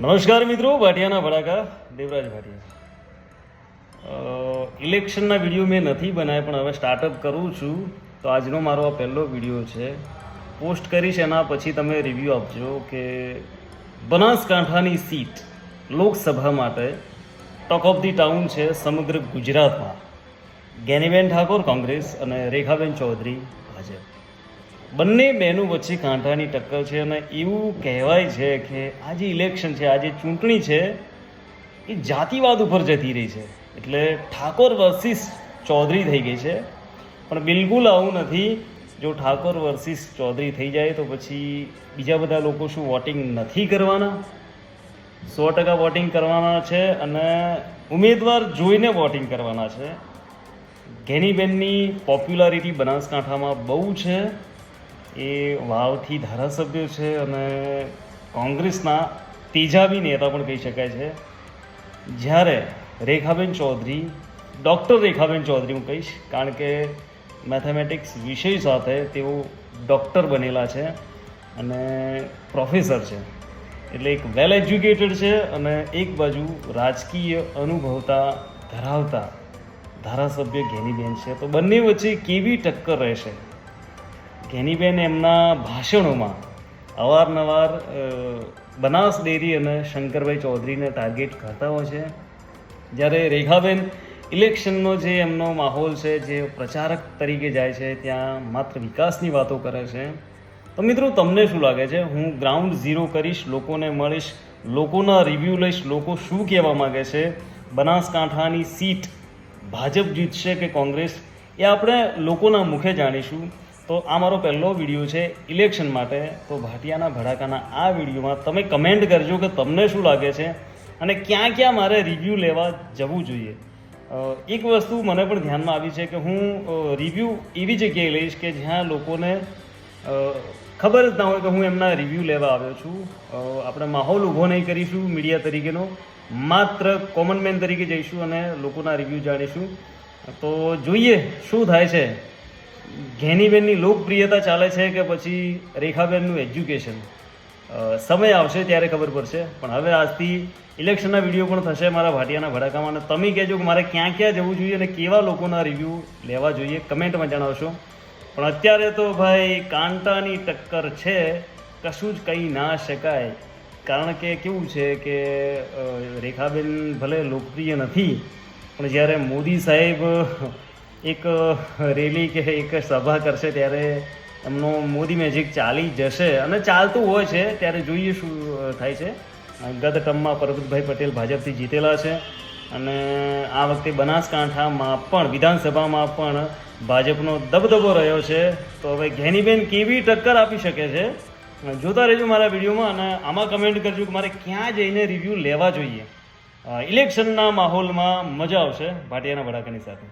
નમસ્કાર મિત્રો, ભાટિયાના ભડાકા, દેવરાજ ભાટિયા. ઇલેક્શનના વીડિયો મેં નથી બનાવ્યા, પણ હવે સ્ટાર્ટઅપ કરું છું. તો આજનો મારો આ પહેલો વીડિયો છે. પોસ્ટ કરીશ, એના પછી તમે રિવ્યૂ આપજો કે બનાસકાંઠાની સીટ લોકસભા માટે ટોક ઓફ ધી ટાઉન છે સમગ્ર ગુજરાતમાં. જ્ઞાનીબેન ઠાકોર કોંગ્રેસ અને રેખાબેન ચૌધરી ભાજપ. બંને બહેનો વચ્ચે કાંઠાની ટક્કર છે અને એવું કહેવાય છે કે આ જે ઇલેક્શન છે, આ જે ચૂંટણી છે, એ જાતિવાદ ઉપર જતી રહી છે. એટલે ઠાકોર વર્સિસ ચૌધરી થઈ ગઈ છે. પણ બિલકુલ આવું નથી. જો ઠાકોર વર્સિસ ચૌધરી થઈ જાય તો પછી બીજા બધા લોકો શું વોટિંગ નથી કરવાના? સો ટકા વોટિંગ કરવાના છે અને ઉમેદવાર જોઈને વોટિંગ કરવાના છે. ઘેનીબેનની પોપ્યુલારિટી બનાસકાંઠામાં બહુ છે. એ વાવથી ધારાસભ્ય છે અને કોંગ્રેસના તેજાબી નેતા પણ કહી શકાય છે. જ્યારે રેખાબેન ચૌધરી, ડૉક્ટર રેખાબેન ચૌધરી હું કહીશ, કારણ કે મેથેમેટિક્સ વિષય સાથે તેઓ ડૉક્ટર બનેલા છે અને પ્રોફેસર છે. એટલે એક વેલ એજ્યુકેટેડ છે અને એક બાજુ રાજકીય અનુભવતા ધરાવતા ધારાસભ્ય ઘેનીબેન છે. તો બંને વચ્ચે કેવી ટક્કર રહેશે? ઘેનીબેન એમના ભાષણોમાં અવારનવાર બનાસ ડેરી અને શંકરભાઈ ચૌધરીને ટાર્ગેટ કરતા હોય છે. જ્યારે રેખાબેન ઇલેક્શનનો જે એમનો માહોલ છે, જે પ્રચારક તરીકે જાય છે, ત્યાં માત્ર વિકાસની વાતો કરે છે. તો મિત્રો, તમને શું લાગે છે? હું ગ્રાઉન્ડ ઝીરો કરીશ, લોકોને મળીશ, લોકોના રિવ્યૂ લઈશ, લોકો શું કહેવા માગે છે? બનાસકાંઠાની સીટ ભાજપ જીતશે કે કોંગ્રેસ? એ આપણે લોકોના મુખે જાણીશું. તો આ મારો પહેલો વીડિયો છે ઇલેક્શન માટે. તો ભાટિયાના ભડાકાના આ વિડીયોમાં તમે કમેન્ટ કરજો કે તમને શું લાગે છે અને ક્યાં ક્યાં મારે રિવ્યૂ લેવા જવું જોઈએ. એક વસ્તુ મને પણ ધ્યાનમાં આવી છે કે હું રિવ્યૂ એવી જગ્યાએ લઈશ કે જ્યાં લોકોને ખબર જ ના હોય કે હું એમના રિવ્યૂ લેવા આવ્યો છું. આપણે માહોલ ઊભો નહીં કરીશું મીડિયા તરીકેનો. માત્ર કોમન મેન તરીકે જઈશું અને લોકોના રિવ્યૂ જાણીશું. તો જોઈએ શું થાય છે. ઘેનીબેનની લોકપ્રિયતા ચાલે છે કે પછી રેખાબેનનું એજ્યુકેશન? સમય આવશે ત્યારે ખબર પડશે, પણ હવે આજથી ઇલેક્શનના વીડિયો પણ થશે મારા ભાટિયાના ભડાકામાં અને તમે કહેજો કે મારે ક્યાં ક્યાં જવું જોઈએ અને કેવા લોકોના રિવ્યૂ લેવા જોઈએ કમેન્ટમાં જણાવશો. પણ અત્યારે તો ભાઈ કાંટાની ટક્કર છે, કશું જ કહી ના શકાય. કારણ કે કેવું છે કે રેખાબેન ભલે લોકપ્રિય નથી, પણ જ્યારે મોદી સાહેબ એક રેલી કે એક સભા કરશે ત્યારે એમનો મોદી મેજિક ચાલી જશે અને ચાલતું હોય છે, ત્યારે જોઈએ શું થાય છે. ગત ટર્મમાં પરબતભાઈ પટેલ ભાજપથી જીતેલા છે અને આ વખતે બનાસકાંઠામાં પણ, વિધાનસભામાં પણ ભાજપનો દબદબો રહ્યો છે. તો હવે ઘેનીબેન કેવી ટક્કર આપી શકે છે? જોતા રહેજો મારા વિડીયોમાં અને આમાં કમેન્ટ કરજો કે મારે ક્યાં જઈને રિવ્યૂ લેવા જોઈએ. ઇલેક્શનના માહોલમાં મજા આવશે ભાટિયાના વડાકાની સાથે.